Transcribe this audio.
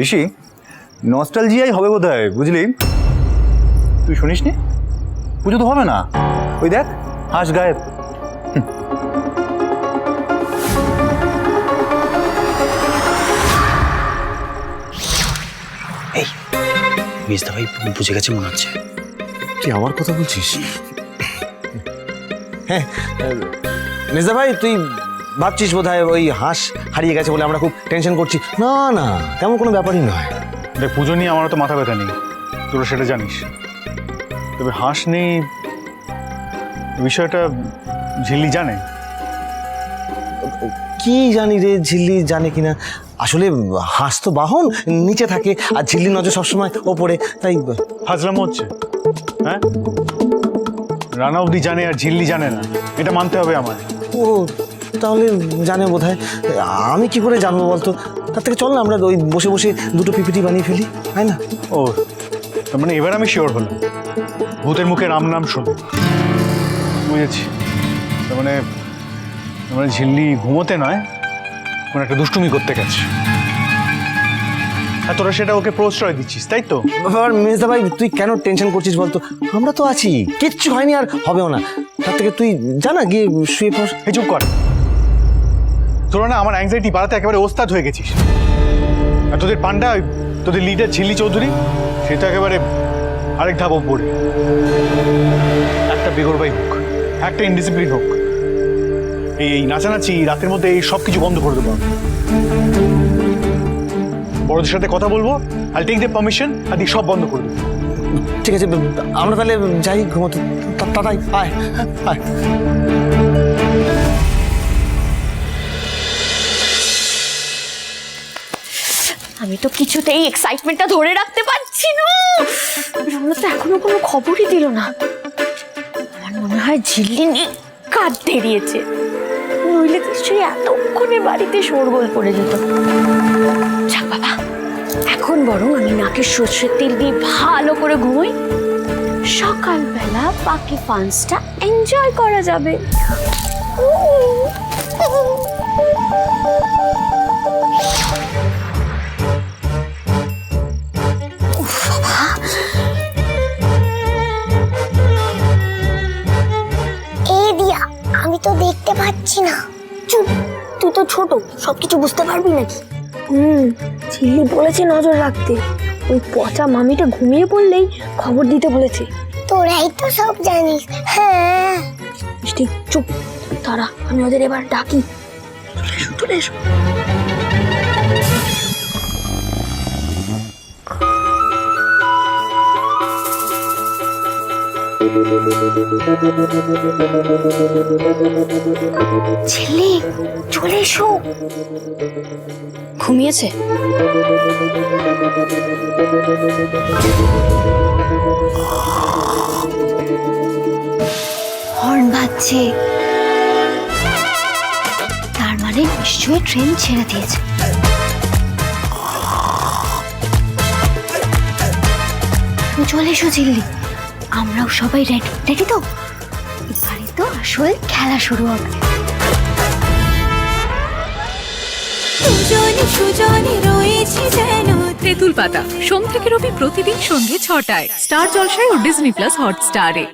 ঋষি নস্টালজিয়াই হবে বোধ হয় বুঝলি? তুই শুনিস নি পুজো তো হবে না। ওই দেখ হাঁস গায়েব। এই মেজদা ভাই বুঝে গেছে মনে হচ্ছে। তুই আমার কথা বলছিস? হ্যাঁ মেজদা ভাই তুই ভাবছিস বোধ হয় ওই হাঁস হারিয়ে গেছে বলে আমরা খুব টেনশন করছি। না না তেমন কোনো ব্যাপারই নয়। দেখ পুজো নিয়ে আমারও তো মাথা ব্যথা নেই। তোরা সেটা জানিস। তবে হাঁস নেই বিষয়টা ঝিল্লি জানে। কি জানি রে ঝিল্লি জানে কিনা। আসলে হাঁস তো বাহন নিচে থাকে আর ঝিল্লি নজর সবসময় ওপরে তাই হাজলাম হচ্ছে হ্যাঁ? রানা অবধি জানে আর ঝিল্লি জানে না। এটা মানতে হবে আমার ও তাহলে জানে বোধ আমি কি করে জানব বলতো? তার থেকে চল না আমরা ওই বসে বসে দুটো পিপিটি বানিয়ে ফেলি তাই না? ও তার মানে এবার আমি শিওর হলাম। ভূতের মুখে রাম নাম শোনো। বুঝেছি। তার মানে তার মানে ঝিল্লি ঘুমোতে নয় মানে একটা দুষ্টুমি করতে গেছে। আর তোরা সেটা ওকে প্রশ্রয় দিচ্ছিস তাই তো? ব্যাপার মেজদা ভাই তুই কেন টেনশন করছিস বলতো? আমরা তো আছি কিচ্ছু হয়নি আর হবেও না। তার থেকে তুই জানা গিয়ে শুয়ে পড়। এই চুপ কর। তোরা না আমার অ্যাংজাইটি বাড়াতে একেবারে ওস্তাদ হয়ে গেছিস। আর তোদের পান্ডা তোদের লিডার ঝিল্লি চৌধুরী সে তো একেবারে আরেক ধাপ ওপরে একটা বেগরবাই হোক, একটা ইনডিসিপ্লিন হোক, এই এই নাচানাচি, রাতের মধ্যে এই সব কিছু বন্ধ করে দেবো। বড়দের সাথে কথা বলব আই টেক দ্য পারমিশন আর দিয়ে সব বন্ধ করে দেবো। ঠিক আছে, আমরা তাহলে যাই, ঘুমোতে। তা- তাড়াতাড়ি, আয় আয়। আমি তো কিছুতেই এক্সাইটমেন্টটা ধরে রাখতে পারছি না। রমনা তো এখনও কোনো খবরই দিল না। আমার মনে হয় ঝিল্লি নিয়ে কাজ ধেরিয়েছে নইলে নিশ্চয়ই এতক্ষণে বাড়িতে শোরগোল পড়ে যেত। যাক বাবা, এখন বরং আমি নাকের সর্ষের তেল দিয়ে ভালো করে ঘুমোই। সকালবেলা বাকি ফান্সটা এনজয় করা যাবে। এই দেখতে পাচ্ছি না। চুপ তুই তো ছোট সবকিছু বুঝতে পারবি নাকি? হুম ঝিল্লি বলেছে নজর রাখতে। ওই পচা মামিটা ঘুমিয়ে পড়লেই খবর দিতে বলেছে। তোরাই তো সব জানিস হ্যাঁ। মিষ্টি চুপ তারা আমি ওদের এবার ডাকি। চলে এসো। ছেলে, চলে এসো। ঘুমিয়েছে? হর্ন বাজছে। তার মানে নিশ্চয়ই ট্রেন ছেড়ে দিয়েছে। চলে এসো, ঝিল্লি। আমরাও সবাই রেডি রেডি তো? এবারে তো আসল খেলা শুরু হবে। তেঁতুল পাতা সোম থেকে রবি প্রতিদিন সন্ধ্যে ছটায়। স্টার জলসায় ও ডিজনি প্লাস হটস্টারে।